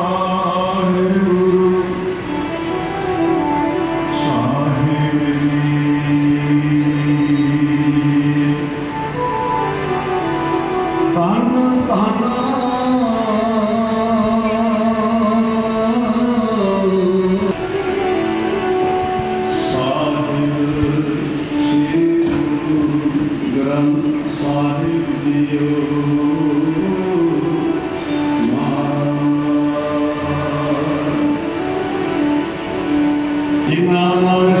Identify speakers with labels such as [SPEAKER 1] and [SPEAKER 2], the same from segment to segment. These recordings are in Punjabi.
[SPEAKER 1] ਵਾਹਿਗੁਰੂ ਸਾਹਿਬ ਜੀ ਤਨ ਤਨ ਸਾਹਿਬ ਸ੍ਰੀ ਗੁਰੂ ਗ੍ਰੰਥ ਸਾਹਿਬ ਜੀਓ и на нас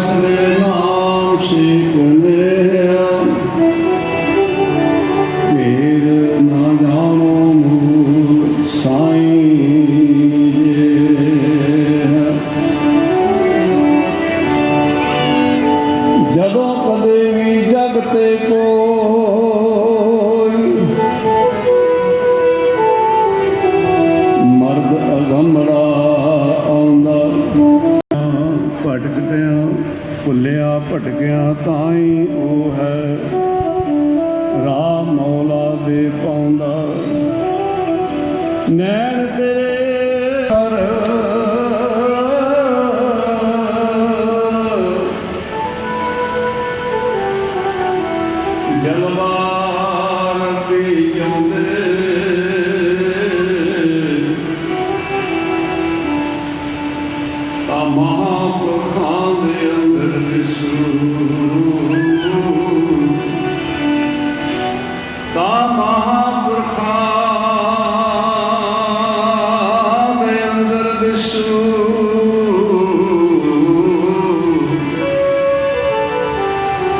[SPEAKER 1] Mahaprabhu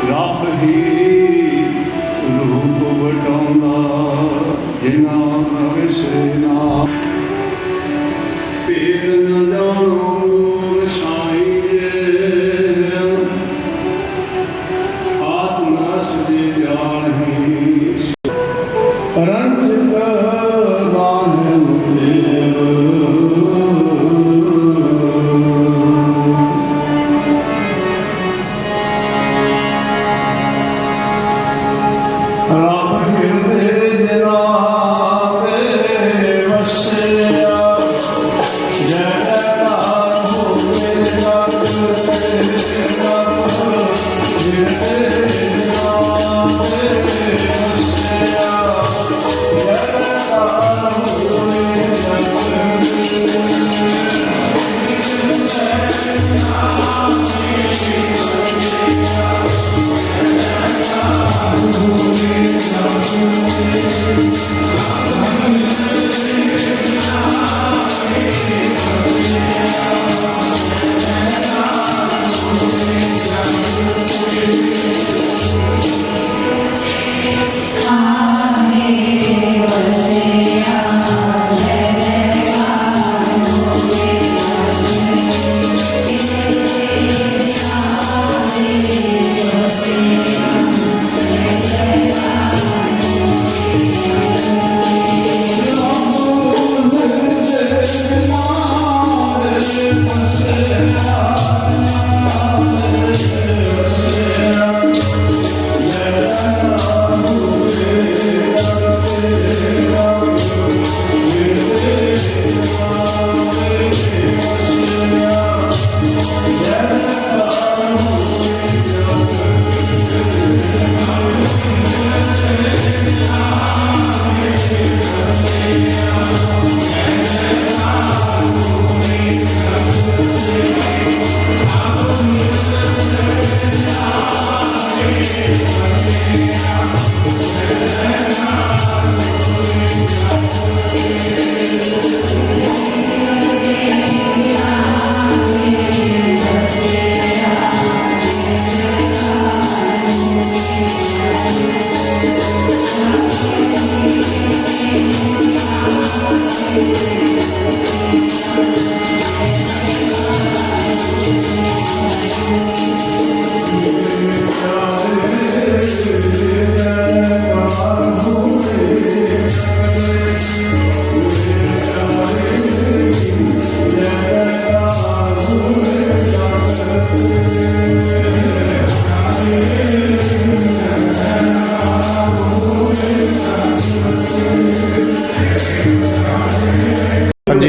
[SPEAKER 1] ਰੱਬ ਹੀ ਰੂਪ ਵਟਾਉਂਦਾ ਜਿਨਾ ਨਵੇਂ ਸੇ ਨਾ
[SPEAKER 2] ਪੀਰ ਨਾ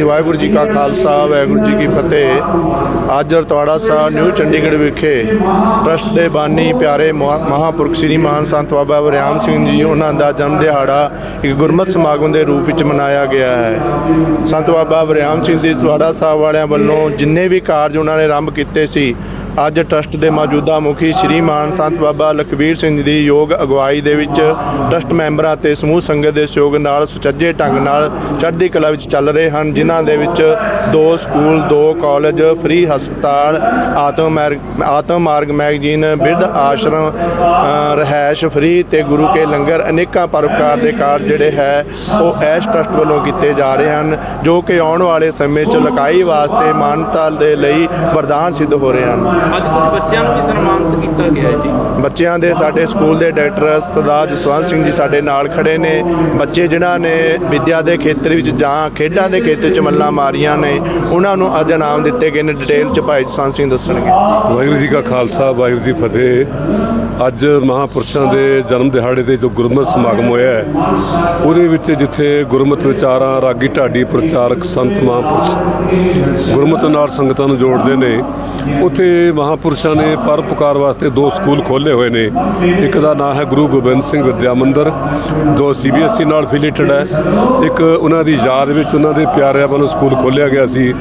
[SPEAKER 2] ਵਾਹਿਗੁਰੂ ਜੀ ਕਾ ਖਾਲਸਾ, ਵਾਹਿਗੁਰੂ ਜੀ ਕੀ ਫਤਿਹ। ਅੱਜ ਰਤਵਾੜਾ ਸਾਹਿਬ, ਨਿਊ ਚੰਡੀਗੜ੍ਹ ਵਿਖੇ ਟਰਸਟ ਦੇ ਬਾਨੀ ਪਿਆਰੇ ਮਹਾ- ਮਹਾਂਪੁਰਖ ਸ੍ਰੀ ਮਾਨ ਸੰਤ ਬਾਬਾ ਬਰਿਆਮ ਸਿੰਘ ਜੀ, ਉਹਨਾਂ ਦਾ ਜਨਮ ਦਿਹਾੜਾ ਇੱਕ ਗੁਰਮਤਿ ਸਮਾਗਮ ਦੇ ਰੂਪ ਵਿੱਚ ਮਨਾਇਆ ਗਿਆ ਹੈ। ਸੰਤ ਬਾਬਾ ਬਰਿਆਮ ਸਿੰਘ ਜੀ, ਰਤਵਾੜਾ ਸਾਹਿਬ ਵਾਲਿਆਂ ਵੱਲੋਂ ਜਿੰਨੇ ਵੀ ਕਾਰਜ ਉਹਨਾਂ ਨੇ ਆਰੰਭ ਕੀਤੇ ਸੀ ਅੱਜ ਟਰਸਟ ਦੇ ਮੌਜੂਦਾ ਮੁਖੀ ਸ਼੍ਰੀ ਮਾਨ ਸੰਤ ਬਾਬਾ ਲਖਵੀਰ ਸਿੰਘ ਦੀ ਯੋਗ ਅਗਵਾਈ ਦੇ ਵਿੱਚ ਟਰਸਟ ਮੈਂਬਰਾਂ ਤੇ ਸਮੂਹ ਸੰਗਤ ਦੇ ਸਹਿਯੋਗ ਨਾਲ ਸੁਚੱਜੇ ਢੰਗ ਨਾਲ ਚੜ੍ਹਦੀ ਕਲਾ ਵਿੱਚ ਚੱਲ ਰਹੇ ਹਨ, ਜਿਨ੍ਹਾਂ ਦੇ ਵਿੱਚ ਦੋ ਸਕੂਲ, ਦੋ ਕਾਲਜ, ਫ੍ਰੀ ਹਸਪਤਾਲ, ਆਤਮ ਆਤਮ ਮਾਰਗ ਮੈਗਜ਼ੀਨ, ਬਿਰਧ ਆਸ਼ਰਮ ਰਹਿائش ਫ੍ਰੀ ਤੇ ਗੁਰੂ ਕੇ ਲੰਗਰ ਅਨੇਕਾਂ ਪਰਉਪਕਾਰ ਦੇ ਕਾਰਜ ਜਿਹੜੇ ਹੈ, ਉਹ ਐਸ਼ ਟਰਸਟ ਵੱਲੋਂ ਕੀਤੇ ਜਾ ਰਹੇ ਹਨ, ਜੋ ਕਿ ਆਉਣ ਵਾਲੇ ਸਮੇਂ 'ਚ ਲਕਾਈ ਵਾਸਤੇ ਮਾਨਤਾਲ ਦੇ ਲਈ ਵਰਦਾਨ ਸਿੱਧ ਹੋ ਰਹੇ ਹਨ।
[SPEAKER 3] ਅੱਜ ਕੁਝ ਬੱਚਿਆਂ ਨੂੰ ਵੀ ਸਨਮਾਨਿਤ ਕੀਤਾ ਗਿਆ ਹੈ ਜੀ।
[SPEAKER 2] ਬੱਚਿਆਂ ਦੇ ਸਾਡੇ ਸਕੂਲ ਦੇ ਡਾਇਰੈਕਟਰ ਸਰਦਾਰ ਜਸਵੰਤ ਸਿੰਘ ਜੀ ਸਾਡੇ ਨਾਲ ਖੜੇ ਨੇ। ਬੱਚੇ ਜਿਨ੍ਹਾਂ ਨੇ ਵਿਦਿਆ ਦੇ ਖੇਤਰ ਵਿੱਚ ਜਾਂ ਖੇਡਾਂ ਦੇ ਖੇਤਰ 'ਚ ਮੱਲਾਂ ਮਾਰੀਆਂ ਨੇ ਉਹਨਾਂ ਨੂੰ ਅੱਜ ਇਨਾਮ ਦਿੱਤੇ ਗਏ ਨੇ। ਡਿਟੇਲ 'ਚ ਭਾਈ ਜਸਵੰਤ ਸਿੰਘ ਦੱਸਣਗੇ।
[SPEAKER 4] ਵਾਹਿਗੁਰੂ ਜੀ ਕਾ ਖਾਲਸਾ ਵਾਹਿਗੁਰੂ ਜੀ ਫਤਿਹ। ਅੱਜ ਮਹਾਪੁਰਸ਼ਾਂ ਦੇ ਜਨਮ ਦਿਹਾੜੇ ਤੇ ਜੋ ਗੁਰਮਤਿ ਸਮਾਗਮ ਹੋਇਆ ਹੈ ਉਹਦੇ ਵਿੱਚ ਜਿੱਥੇ ਗੁਰਮਤਿ ਵਿਚਾਰਾਂ ਰਾਗੀ ਢਾਡੀ ਪ੍ਰਚਾਰਕ ਸੰਤ ਮਹਾਪੁਰਸ਼ ਗੁਰਮਤਿ ਨਾਲ ਸੰਗਤਾਂ ਨੂੰ ਜੋੜਦੇ ਨੇ ਉੱਥੇ ਮਹਾਪੁਰਸ਼ਾਂ ਨੇ ਪਰਉਪਕਾਰ ਵਾਸਤੇ ਦੋ ਸਕੂਲ ਖੋਲ੍ਹੇ ਹੋਏ ਨੇ। ਇੱਕ ਦਾ ਨਾਮ ਹੈ ਗੁਰੂ ਗੋਬਿੰਦ ਸਿੰਘ ਵਿਦਿਆ ਮੰਦਿਰ ਜੋ ਸੀਬੀਐਸਈ ਨਾਲ ਫਿਲੀਟਡ ਹੈ। ਇੱਕ ਉਹਨਾਂ ਦੀ ਯਾਦ ਵਿੱਚ ਉਹਨਾਂ ਦੇ ਪਿਆਰਿਆਂ ਵੱਲੋਂ ਸਕੂਲ ਖੋਲ੍ਹਿਆ ਗਿਆ ਸੀ,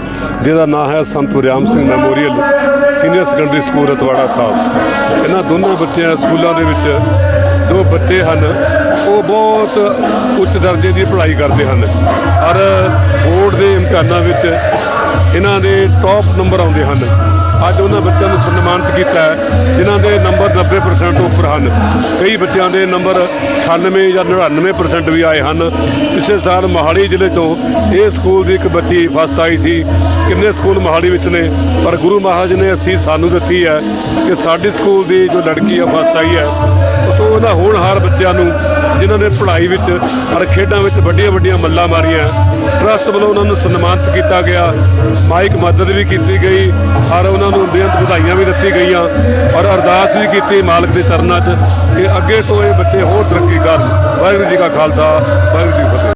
[SPEAKER 4] ਜਿਹਦਾ ਨਾਮ ਹੈ Sant Guriam Singh memorial, senior secondary school Ratwara Sahib. ਇਹਨਾਂ ਦੋਨੋਂ ਬੱਚਿਆਂ ਸਕੂਲਾਂ ਦੇ ਵਿੱਚ ਜੋ ਬੱਚੇ ਹਨ, ਉਹ ਬਹੁਤ ਉੱਚ ਦਰਜੇ ਦੀ ਪੜ੍ਹਾਈ ਕਰਦੇ ਹਨ। ਔਰ ਬੋਰਡ ਦੇ ਇਮਤਿਹਾਨਾਂ ਵਿੱਚ ਇਹਨਾਂ ਦੇ ਟੌਪ ਨੰਬਰ ਆਉਂਦੇ ਹਨ। ਅੱਜ ਉਹਨਾਂ ਬੱਚਿਆਂ ਨੂੰ ਸਨਮਾਨਿਤ ਕੀਤਾ ਹੈ, ਜਿਨ੍ਹਾਂ ਦੇ ਨੰਬਰ 90% ਤੋਂ ਉੱਪਰ ਹਨ। ਕਈ ਬੱਚਿਆਂ ਦੇ ਨੰਬਰ 98 ਜਾਂ 99% ਵੀ ਆਏ ਹਨ। ਪਿਛਲੇ ਸਾਲ ਮੋਹਾਲੀ ਜ਼ਿਲ੍ਹੇ ਤੋਂ ਇਹ ਸਕੂਲ ਦੀ ਇੱਕ ਬੱਚੀ ਫਸਟ ਆਈ ਸੀ। ਕਿੰਨੇ ਸਕੂਲ ਮੋਹਾਲੀ ਵਿੱਚ ਨੇ? ਪਰ ਗੁਰੂ ਮਹਾਰਾਜ ਨੇ ਅਸੀਂ ਸਾਨੂੰ ਦਿੱਤੀ ਹੈ ਕਿ ਸਾਡੇ ਸਕੂਲ ਦੀ ਜੋ ਲੜਕੀ ਆ, ਫਸਟ ਆਈ ਹੈ ਸੋ ਉਹਦਾ ਹੋਣਹਾਰ ਬੱਚਿਆਂ ਨੂੰ, ਜਿਨ੍ਹਾਂ ਨੇ ਪੜ੍ਹਾਈ ਵਿੱਚ ਔਰ ਖੇਡਾਂ ਵਿੱਚ ਵੱਡੀਆਂ ਵੱਡੀਆਂ ਮੱਲਾਂ ਮਾਰੀਆਂ, ਟਰਸਟ ਵੱਲੋਂ ਉਹਨਾਂ ਨੂੰ ਸਨਮਾਨਿਤ ਕੀਤਾ ਗਿਆ। ਮਾਈਕ ਮਦਦ ਵੀ ਕੀਤੀ ਗਈ। ਔਰ ਉਹਨਾਂ ਨੂੰ ਬੇਅੰਤ ਵਧਾਈਆਂ ਵੀ ਦਿੱਤੀ ਗਈਆਂ ਔਰ ਅਰਦਾਸ ਵੀ ਕੀਤੀ ਮਾਲਕ ਦੇ ਚਰਨਾਂ 'ਚ ਕਿ ਅੱਗੇ ਤੋਂ ਇਹ ਬੱਚੇ ਹੋਰ ਤਰੱਕੀ ਕਰਨ। ਵਾਹਿਗੁਰੂ ਜੀ ਕਾ ਖਾਲਸਾ, ਵਾਹਿਗੁਰੂ ਜੀ ਕੀ ਫਤਿਹ।